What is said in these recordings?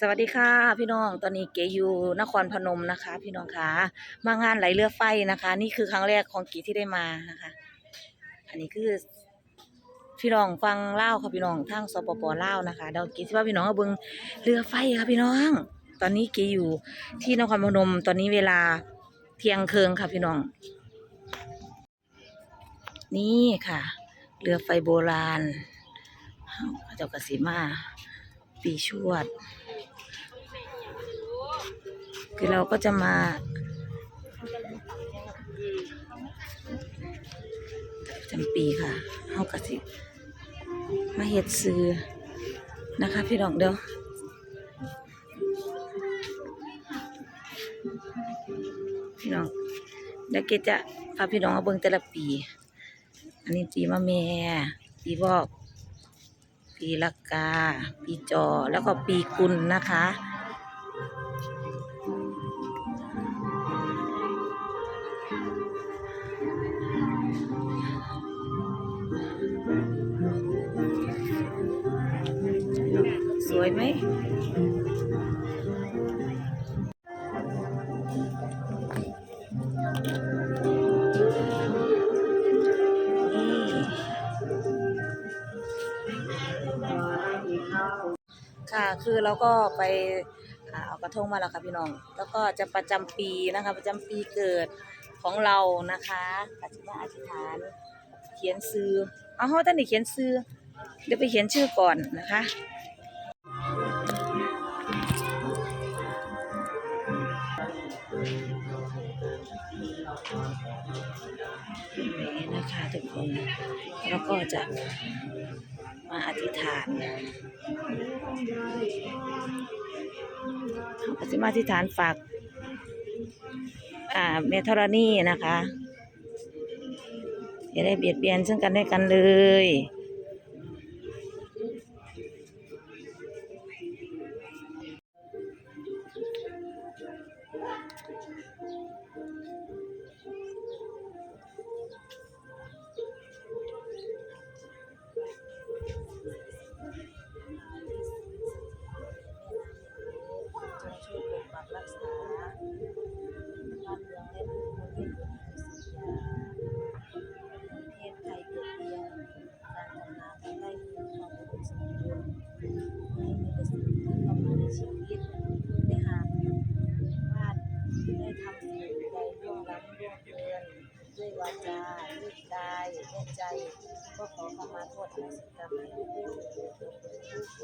สวัสดีค่ะ พี่น้องตอนนี้เกอยู่นครพนมนะคะ พี่น้องคะมางานไหลเรือไฟนะคะ นี่คือครั้งแรกของก๋ที่ได้มานะคะ อันนี้คือ พี่น้องฟังเล่าค่ะพี่น้องทางสปปเล่านะคะเดี๋ยวเก๋สิว่าพี่น้องเอาเบิงเรือไฟค่ะพี่น้อง ตอนนี้เกอยู่ที่นครพนมตอนนี้เวลาเที่ยงคืนค่ะพี่น้อง นี่ค่ะ เรือไฟโบราณเขาเจ้ากสิมาปีชวด คือเราก็จะมาจำปีค่ะเฮากะสิ มาเฮ็ดซื้อนะคะ พี่น้องเดี๋ยวพี่น้องเดี๋ยวเกจะพาพี่น้องมาเบิ่งแต่ละปี อันนี้ปีมะแม่ปีบอก ปีละกา ปีจอ แล้วก็ปีกุลนะคะ วยไหมนี่ค่ะคือเราก็ไปอ่าเอากระทงมาแล้วค่ะพี่น้อง แล้วก็จะประจำปีนะคะ ประจำปีเกิดของเรานะคะปัจจุบันอธิษฐานเขียนซื้อเอาเฮาท่านนี่เขียนซื้อเดี๋ยวไปเขียนชื่อก่อนนะคะ นี่นะคะทุกคนแล้วก็จะมาอธิษฐานเราจะมาอธิษฐานฝากอาเมธรณีนะคะ อย่าได้เบียดเบียนซึ่งกันและกันเลย ใจ ก็ขอขมาโทษอโหสิกรรมให้ด้ว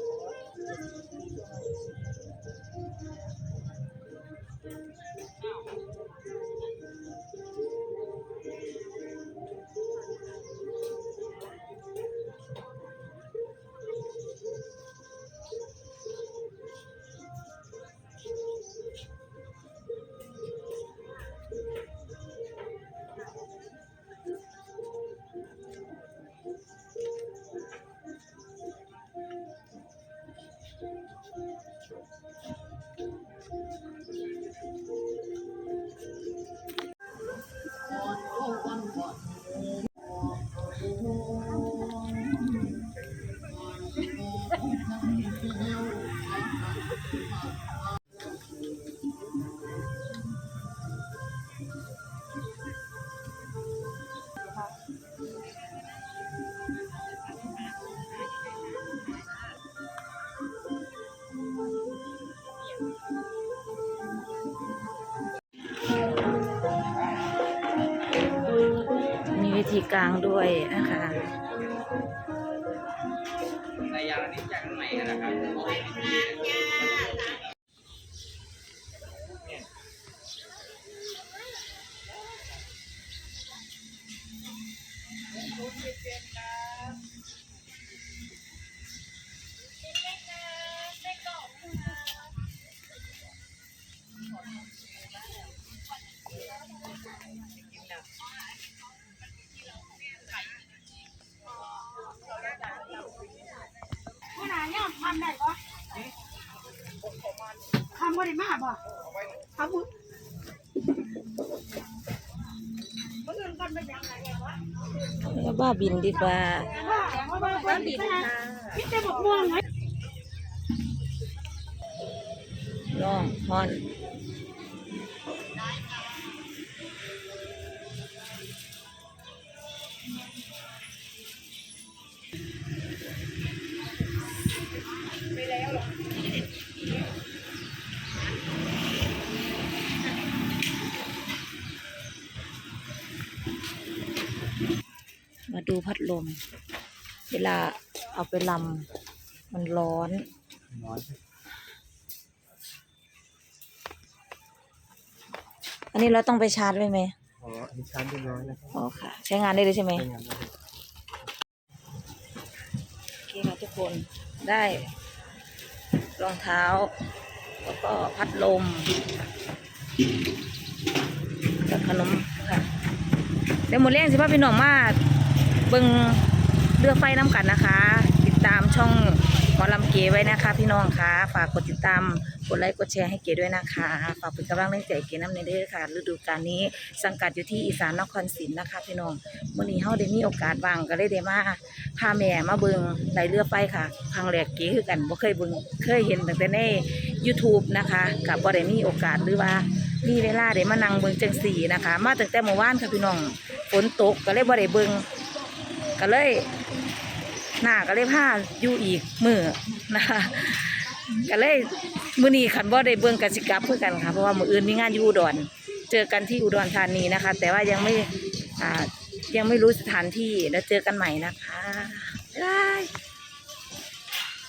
ธีกลางด้วยนะคะาเนี่ยทำได้ปะทำก็ได้มากปะทำมือมื่อคืนกันไปยังไงวะแล้วบ้าบินดีกว่าว่าว่าว่าดีนะพี่จะบอกม่วงไหมน้องฮอน มาดูพัดลม เวลาเอาไปลำมันร้อนน้อยอันนี้เราต้องไปชาร์จไว้ไหมอ๋ออันนี้ชาร์จเรียบร้อยแล้วครับอ๋อค่ะ ใช้งานได้เลยใช่ไหมใช้งานได้เลยโอเคค่ะทุกคนได้รองเท้า แล้วก็พัดลมกับขนมค่ะเดี๋ยวหมดเรื่องสิพ่อพี่น้องมา เบิ่งเรือไฟน้ำกันนะคะ ติดตามช่องหมอลำเก๋ไว้นะคะ พี่น้องคะฝากกดติดตามกดไลค์กดแชร์ให้เก๋ด้วยนะคะ ฝากเป็นกำลังแรงใจเก๋น้ำในเด้อค่ะ ฤดูกาลนี้สังกัดอยู่ที่อีสานนครศรีนะคะ พี่น้องวันนี้เฮาได้มีโอกาสว่างก็เลยได้มาพาแม่มาเบิ่งไหลเรือไฟค่ะครั้งแรกเก๋คือกันบ่เคยเบิ่งเคยเห็นตั้งแต่ใน YouTube นะคะกับบ่ได้มีโอกาสหรือว่ามีเวลาได้มานั่งเบิ่งจังสีนะคะ มาตั้งแต่เมื่อวานค่ะพี่น้องฝนตกก็เลยบ่ได้เบิ่ง ก็เลยหน้าก็เลยพาอยู่อีกมือนะคะก็เลยมือนี้คันบ่ได้เบิ่งกันสิกับเพื่อกันค่ะเพราะว่ามืออื่นมีงานอยู่อุดรเจอกันที่อุดรธานีนะคะ แต่ว่ายังไม่อ่ายังไม่รู้สถานที่แล้วเจอกันใหม่นะคะบ๊ายบาย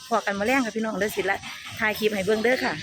พอกันมาแล้งค่ะพี่น้องเด้อสิละถ่ายคลิปให้เบิ่งเด้อค่ะ